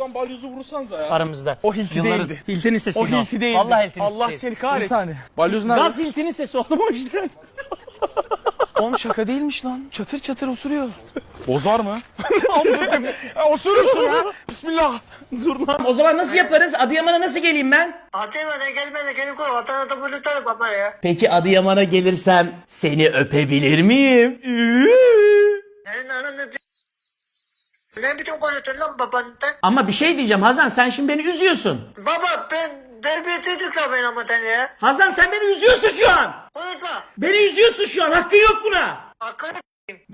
Şuradan balyozu vursanıza ya. aramızda. O Hilti Yılların- değildi. Hilti'nin sesi. O Hilti değildi. Allah Hilti'nin Allah sesi. seni Bir kahretsin. saniye. Balyoz nerede? Gaz Hilti'nin sesi oğlum o işte. Oğlum şaka değilmiş lan. Çatır çatır osuruyor. Bozar mı? Osurursun ha. Bismillah. Dur lan. O zaman nasıl yaparız? Adıyaman'a nasıl geleyim ben? Atıyaman'a gelmene gerek yok. Vatandaşa bunu tutarım baba ya. Peki Adıyaman'a gelirsem seni öpebilir miyim? Senin ananı ne konuşuyorsun lan babandan? Ama bir şey diyeceğim Hazan sen şimdi beni üzüyorsun. Baba ben terbiyesizlik ya ben ama sen ya. Hazan sen beni üzüyorsun şu an. Konuşma. Beni üzüyorsun şu an. Hakkın yok buna. Hakkını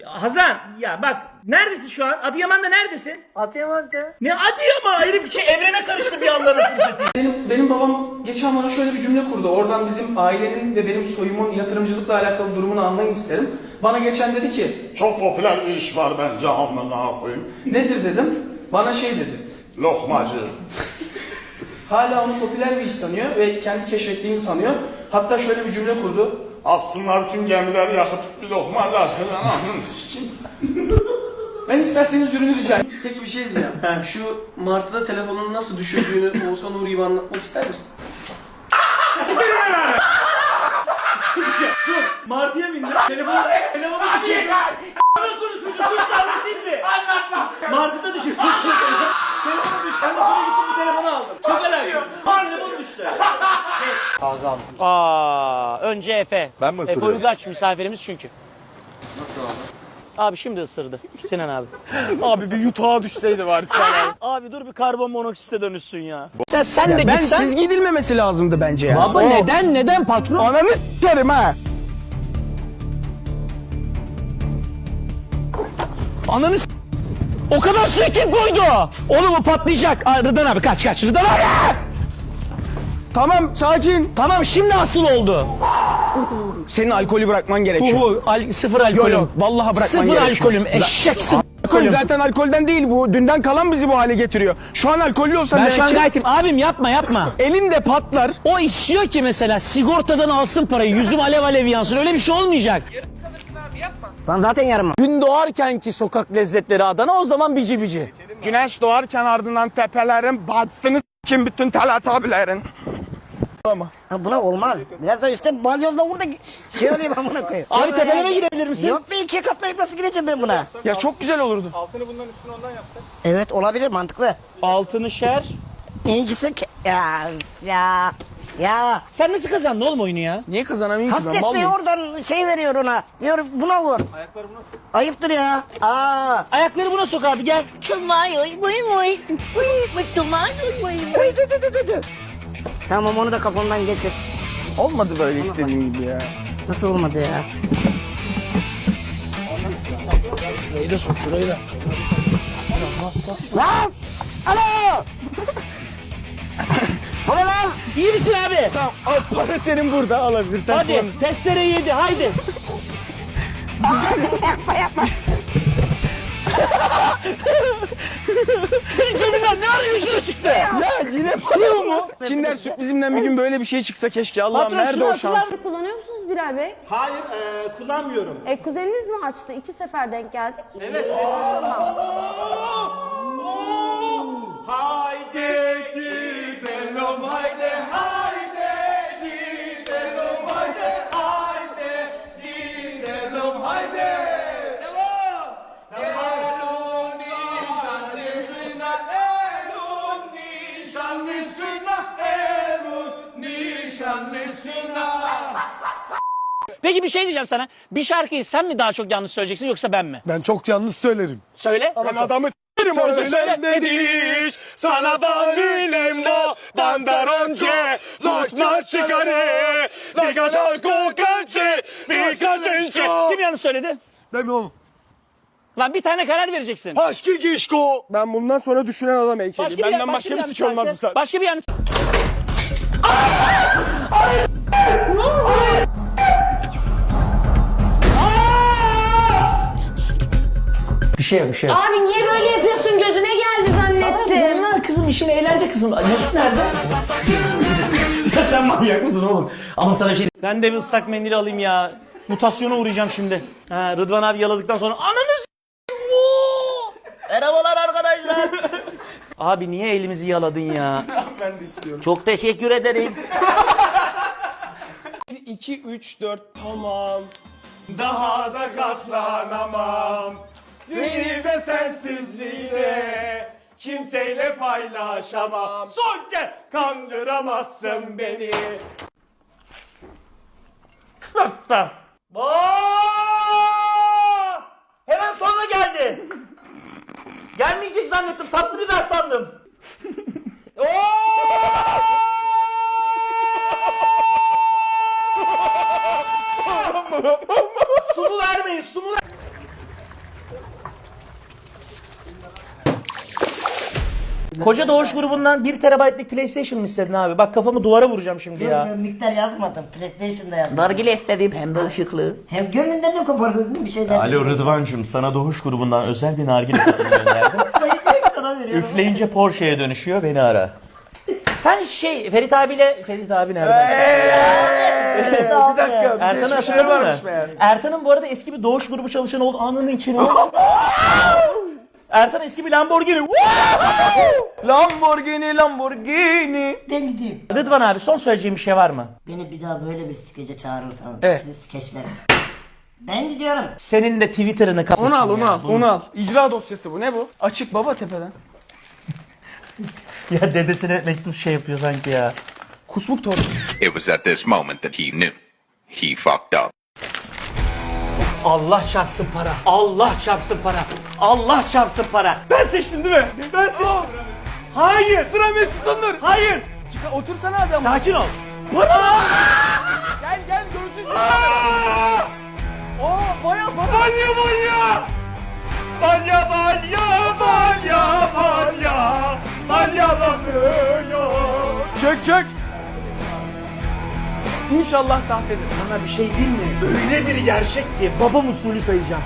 Hazan ya bak neredesin şu an? Adıyaman'da neredesin? Adıyaman'da. Ne Adıyaman? Herif ki evrene karıştı bir anda satayım. Benim, benim babam geçen bana şöyle bir cümle kurdu. Oradan bizim ailenin ve benim soyumun yatırımcılıkla alakalı durumunu anlayın isterim. Bana geçen dedi ki, Çok popüler bir iş var bence amına koyayım. nedir dedim. Bana şey dedi. Lokmacı. Hala onu popüler bir iş sanıyor ve kendi keşfettiğini sanıyor. Hatta şöyle bir cümle kurdu. Aslında bütün gemileri yakıp bir lokmacı aşkına anasını sikeyim. Ben isterseniz ürünü rica edeyim. Peki bir şey diyeceğim. Şu Martı'da telefonunu nasıl düşürdüğünü Oğuzhan Uğur gibi anlatmak ister misin? Dur Martı'ya bindi. Telefonu, telefonu bir şey. Anlatın çocuğu şu anlatayım mı? Anlatma. Martı'da düşürdü. telefonu düştü. Ben de sonra gittim bu telefonu aldım. Çok alakasız. Bak telefon düştü. Kazan. Aa, önce Efe. Ben mi ısırıyorum? Efe Uygaç misafirimiz çünkü. Nasıl abi? Abi şimdi ısırdı. Sinan abi. Abi bir yutağa düşseydi var sana. Abi dur bir karbon monoksite dönüşsün ya. Sen, sen de ben gitsen. siz gidilmemesi lazımdı bence ya. Baba neden neden patron? Ananı s**erim ha. Ananı s- O kadar suyu kim koydu? Oğlum o patlayacak. Aa, Rıdvan abi kaç kaç. Rıdvan abi. Tamam sakin. Tamam şimdi asıl oldu. Senin alkolü bırakman gerekiyor. Hu, al, sıfır Yok alkolüm. yok vallahi bırakman Sıfır gerekiyor. alkolüm. Eşek sıfır Alkol alkolüm. zaten alkolden değil bu. Dünden kalan bizi bu hale getiriyor. Şu an alkollü olsan Ben belki şu an gayetim. Abim yapma yapma. elin de patlar. O istiyor ki mesela sigortadan alsın parayı. Yüzüm alev alev yansın. Öyle bir şey olmayacak. Lan zaten yarım. Gün doğarkenki sokak lezzetleri Adana o zaman bici bici. Güneş doğarken ardından tepelerin batsını kim bütün teletabilerin. Ha buna olmaz. Biraz da üstte balyozla vur da şey olayım amına koyayım. Abi ya. gidebilir misin? Yok be ikiye katlayıp nasıl gireceğim ben buna? Ya çok güzel olurdu. Evet olabilir mantıklı. Altını şer. İncisi. Ya ya ya. Sen nasıl kazandın oğlum oyunu ya? Niye kazanamayayım ki ben? Mal mıyım? oradan şey veriyor ona. Diyor buna vur. Ayakları buna sok. Ayıptır ya. Aa. Ayakları buna sok abi gel. Tamam onu da kafamdan geçir. Olmadı böyle istediğim gibi ya. Nasıl olmadı ya? Şurayı da sok şurayı da. Lan! Alo! Ne lan? İyi misin abi? Tamam al para senin burada alabilirsen. Hadi kullanırsın. seslere yedi haydi. yapma yapma. Senin cebinden ne arıyorsun çıktı? Ya yine para mu? Kinder sürprizimden bir gün böyle bir şey çıksa keşke. Allah'ım Patron, nerede şunu o hatırlar şans? Kullanıyor musunuz Bilal Bey? Hayır, e, kullanmıyorum. E, kuzeniniz mi açtı? İki sefer denk geldik. Evet. Haydi gidelim, haydi Peki bir şey diyeceğim sana. Bir şarkıyı sen mi daha çok yanlış söyleyeceksin yoksa ben mi? Ben çok yanlış söylerim. Söyle. Ben adamı s**erim orada. söyle. dediş, sana familem no, bandaronce, lokma çıkarı, birkaç alkol kaçı, birkaç ençe. Kim yanlış söyledi? Ben o. Lan bir tane karar vereceksin. Aşkı gişko. Ben bundan sonra düşünen adam heykeli. Benden başka bir yanlış sik olmaz bu saat. Başka bir yanlış. Bir şey yok bir şey yok. Abi niye böyle yapıyorsun? Gözüne geldi zannettim. Bunlar kızım işin eğlence kısmı. Mesut nerede? ya sen manyak mısın oğlum? Ama sana bir şey Ben de bir ıslak mendil alayım ya. Mutasyona uğrayacağım şimdi. Ha, Rıdvan abi yaladıktan sonra ananı s**eyim, oo! Merhabalar arkadaşlar. Abi niye elimizi yaladın ya? Ben de istiyorum. Çok teşekkür ederim. 2, 3, 4 tamam. Daha da katlanamam Seni ve sensizliği de Kimseyle paylaşamam Son kez kandıramazsın beni Aa! Hemen sonra geldi. Gelmeyecek zannettim. Tatlı biber sandım. Oo! sumu vermeyin, sumu ver. Koca Doğuş grubundan 1 terabaytlık PlayStation mı istedin abi? Bak kafamı duvara vuracağım şimdi ya. Miktar yazmadım. PlayStation'da yazdım. Nargile istedim hem de ışıklı. Hem gönlünden ne kopardın bir şeyler. Alo Rıdvan'cım sana Doğuş grubundan özel bir nargile takımı gönderdim. Sana veriyorum. Üfleyince Porsche'ye dönüşüyor beni ara. Sen şey Ferit abiyle Ferit abi nereden? bir dakika. Ertan'ı hatırladın mı? Ertan'ın bu arada eski bir Doğuş grubu çalışanı oldu. Anının oldu. Ertan eski bir Lamborghini. Lamborghini, Lamborghini. Ben gideyim. Rıdvan abi son söyleyeceğim bir şey var mı? Beni bir daha böyle bir skece çağırırsanız Evet. sizi skeçlerim. Ben gidiyorum. Senin de Twitter'ını kas. Onu al, onu al, onu al. İcra dosyası bu. Ne bu? Açık baba tepeden. Ya dedesine mektup şey yapıyor sanki ya. Kusmuk torba. It was at this moment that he knew. He fucked up. Allah çarpsın para. Allah çarpsın para. Allah çarpsın para. Ben seçtim değil mi? Ben seçtim. Hayır. Sıra Mesut Onur. Hayır. Çıkar, otursana adam. Sakin ol. Gel gel görsün şimdi. Aa baya para. Balya balya Balya balya balya balya Balya bakıyor Çök çök. İnşallah sahtedir. Sana bir şey değil mi? Öyle bir gerçek ki babam usulü sayacağım.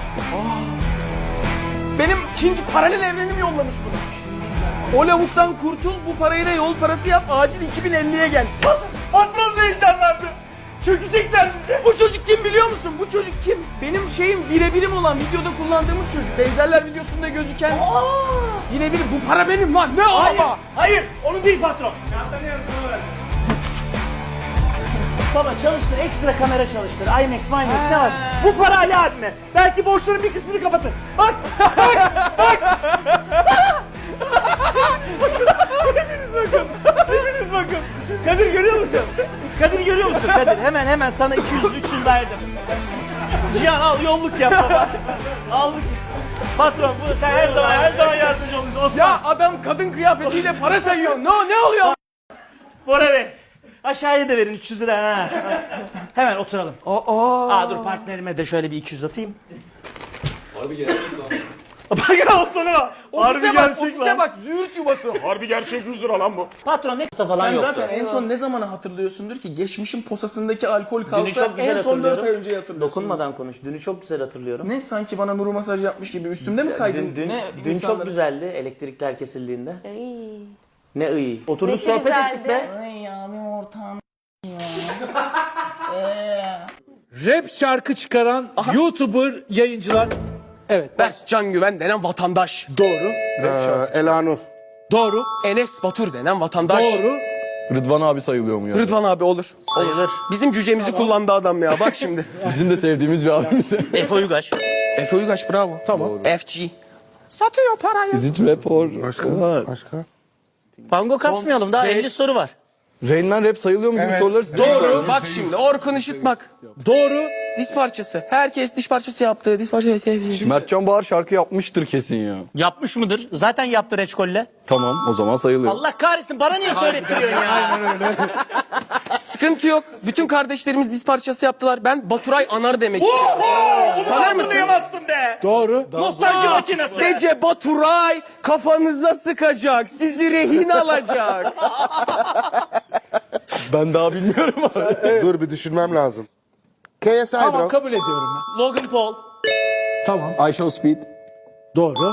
Benim ikinci paralel evrenim yollamış bunu. O lavuktan kurtul, bu parayı da yol parası yap, acil 2050'ye gel. Patron da heyecanlandı Çökecekler bize Bu çocuk kim biliyor musun? Bu çocuk kim? Benim şeyim birebirim olan videoda kullandığımız çocuk. Benzerler videosunda gözüken. Birebir bu para benim lan. Ne Hayır, ama? hayır, onu değil patron. Baba çalıştır, ekstra kamera çalıştır. IMAX, IMAX ne var? Bu para Ali abime. Belki borçların bir kısmını kapatır. Bak, Hepiniz bakın. Kadir görüyor musun? Kadir görüyor musun? Kadir hemen hemen sana 200 300 verdim. Cihan al yolluk yap baba. Aldık. Patron bu sen her zaman her zaman yardımcı. Osman. Ya adam kadın kıyafetiyle para sayıyor. Ne ne oluyor? Bora ver. Aşağıya da verin 300 lira ha. Hemen oturalım. Aa. Aa dur partnerime de şöyle bir 200 atayım. Bak ya o sana Harbi Ofise bak, gerçek ofise lan bak. Züğürt yuvası. Harbi gerçek 100 lira lan bu Patron ne kısa falan Sen yoktu. zaten en son ne zamanı hatırlıyorsundur ki geçmişin posasındaki alkol kalsa Dünü çok güzel en son 4 ay hatırlıyorum. önce hatırlıyorsun. Dokunmadan konuş. Dünü çok güzel hatırlıyorum. Ne sanki bana nuru masaj yapmış gibi üstümde mi kaydın? Dün, dün, dün insanları- çok güzeldi elektrikler kesildiğinde. Ay. Ne iyi. Oturduk Nesi sohbet ettik güzeldi? be. Ay abim ortağım. Rap şarkı çıkaran YouTuber yayıncılar. Evet. Ben Can Güven denen vatandaş. Doğru. Elanur. Doğru. Enes Batur denen vatandaş. Doğru. Rıdvan abi sayılıyor mu ya? Rıdvan abi olur. Sayılır. Bizim cücemizi kullandı adam ya. Bak şimdi. Bizim de sevdiğimiz bir abimiz. Efe Uygaş. Efe Uygaç bravo. Tamam. FG. Satıyor parayı. Is it rap or... Başka? Başka? Pango kasmayalım daha 50 soru var. Rain Man rap sayılıyor mu gibi soruları size Doğru. Bak şimdi Orkun Işıt bak. Doğru. Diş parçası. Herkes diş parçası yaptı. Diş parçası sevdi. Mertcan Bahar şarkı yapmıştır kesin ya. Yapmış mıdır? Zaten yaptı reçkolle. Tamam o zaman sayılıyor. Allah kahretsin bana niye söylettiriyorsun ya? Sıkıntı yok. Bütün kardeşlerimiz diş parçası yaptılar. Ben Baturay Anar demek istiyorum. Tanır mısın? Hatırlayamazsın be. Doğru. Nostalji makinesi. Gece Baturay kafanıza sıkacak. Sizi rehin alacak. Ben daha bilmiyorum abi. Dur bir düşünmem lazım. KSI bro. kabul ediyorum Logan Paul. I Show Speed. Doğru.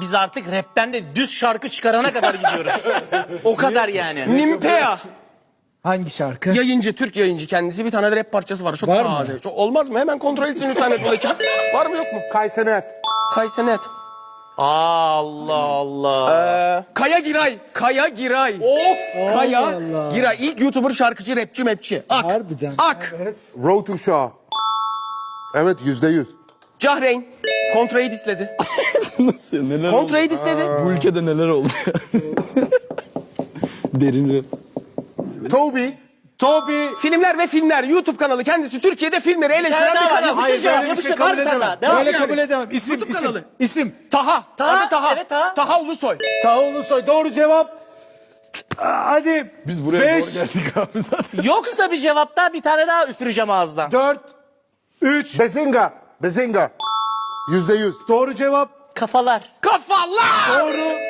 Biz artık rapten de düz şarkı çıkarana kadar gidiyoruz. o kadar yani. Nimpea. Hangi şarkı? Yayıncı, Türk yayıncı kendisi. Bir tane de rap parçası var. Çok taze. Çok, olmaz mı? Hemen kontrol etsin lütfen buradaki. Var mı yok mu? Kaysenet. Kaysenet. Allah Allah. Ee, Kaya Giray. Kaya Giray. Of. Kaya Giray. İlk YouTuber şarkıcı, rapçi, mepçi. Ak. Harbiden. Ak. Road to Shaw. Evet yüzde yüz. Cahreyn. Kontrayı disledi. Nasıl ya, neler oldu? Kontrayı disledi. Bu ülkede neler oldu ya? Derin rap. Toby. Toby. Filmler ve filmler YouTube kanalı kendisi Türkiye'de filmleri eleştiren bir kanal. Yapıştır cevap. Yapıştır. Var bir tane daha. Devam. Böyle yani. kabul edemem. İsim, YouTube isim, kanalı. isim. Taha. Taha, Adı Taha. evet, Taha. Taha Ulusoy. Taha Ulusoy. Doğru cevap. Aa, Hadi. Biz buraya Beş. doğru geldik abi zaten. Yoksa bir cevap daha bir tane daha üfüreceğim ağızdan. 4, 3. Bezinga. Bezinga. Yüzde yüz. Doğru cevap. Kafalar. Kafalar. Doğru.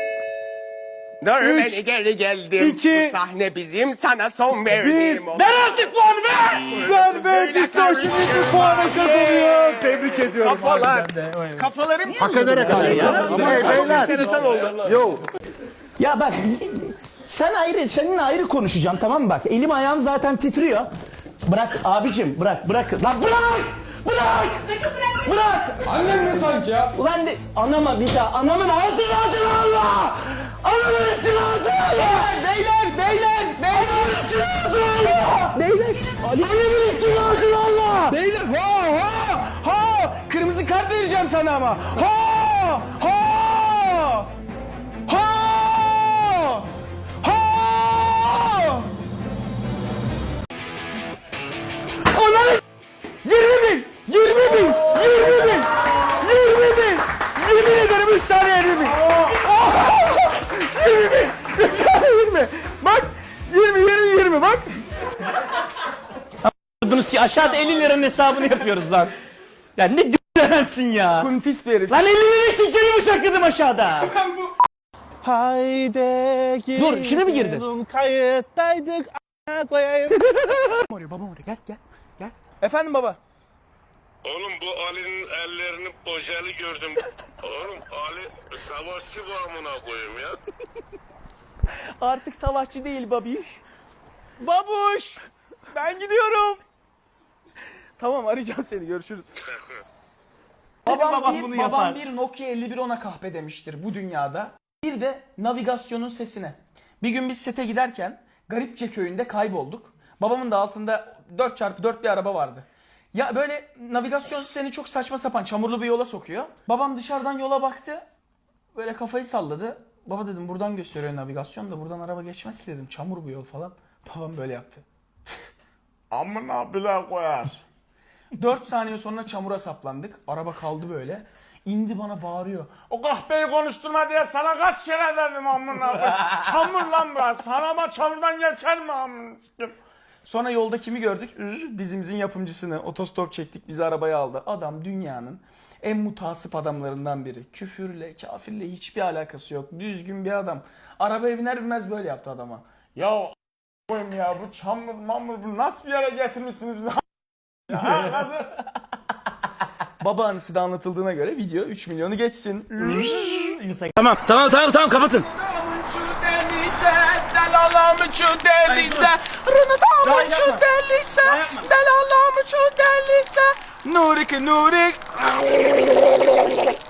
Dur Üç, beni geri geldim. iki, Bu sahne bizim sana son verdim. Ver artık puanı be! Ver ve Distortion bir puanı kazanıyor. Tebrik ediyorum. Kafalar. Kafalarım Hak ederek alıyor. Ama beyler. enteresan oldu. Yo. Ya bak sen ayrı seninle ayrı konuşacağım tamam mı bak elim ayağım zaten titriyor. Bırak abicim bırak bırak lan bırak bırak bırak. Annem ne sanki ya? Ulan de, anama bir daha anamın ağzını ağzını Allah. Ağzını Allah. Beyler beyler beyler. Ağzını Allah. Beyler. Anamın üstüne ağzını Allah. Beyler ha ha ha. Kırmızı kart vereceğim sana ama. Ha ha Si- aşağıda 50 liranın hesabını yapıyoruz lan. Ya ne d***lensin ya. Kuntis verir. Lan 50 lira sikeri bıçakladım aşağıda. Haydi Dur, şimdi mi girdi? Kayıttaydık. koyayım. Babam oraya gel gel gel. Efendim baba. Oğlum bu Ali'nin ellerini ojeli gördüm. Oğlum Ali savaşçı bu amına koyayım ya. Artık savaşçı değil babiş. Babuş! Ben gidiyorum. Tamam arayacağım seni görüşürüz. babam, babam bir, bunu babam yapar. bir Nokia 5110'a kahpe demiştir bu dünyada. Bir de navigasyonun sesine. Bir gün biz sete giderken Garipçe köyünde kaybolduk. Babamın da altında 4x4 bir araba vardı. Ya böyle navigasyon seni çok saçma sapan çamurlu bir yola sokuyor. Babam dışarıdan yola baktı. Böyle kafayı salladı. Baba dedim buradan gösteriyor navigasyon da buradan araba geçmez ki dedim. Çamur bu yol falan. Babam böyle yaptı. Amına bile koyar. 4 saniye sonra çamura saplandık. Araba kaldı böyle. İndi bana bağırıyor. O kahpeyi konuşturma diye sana kaç kere dedim amına koyayım. Çamur lan burası. Sana ama çamurdan geçer mi amına? Sonra yolda kimi gördük? Dizimizin yapımcısını. Otostop çektik bizi arabaya aldı. Adam dünyanın en mutasip adamlarından biri. Küfürle, kafirle hiçbir alakası yok. Düzgün bir adam. Arabaya biner binmez böyle yaptı adama. Ya koyayım ya bu çamur mamur bu nasıl bir yere getirmişsiniz bizi ya, ha, nasıl? Baba anısı da anlatıldığına göre video 3 milyonu geçsin. Tamam tamam tamam tamam kapatın. Nurik nurik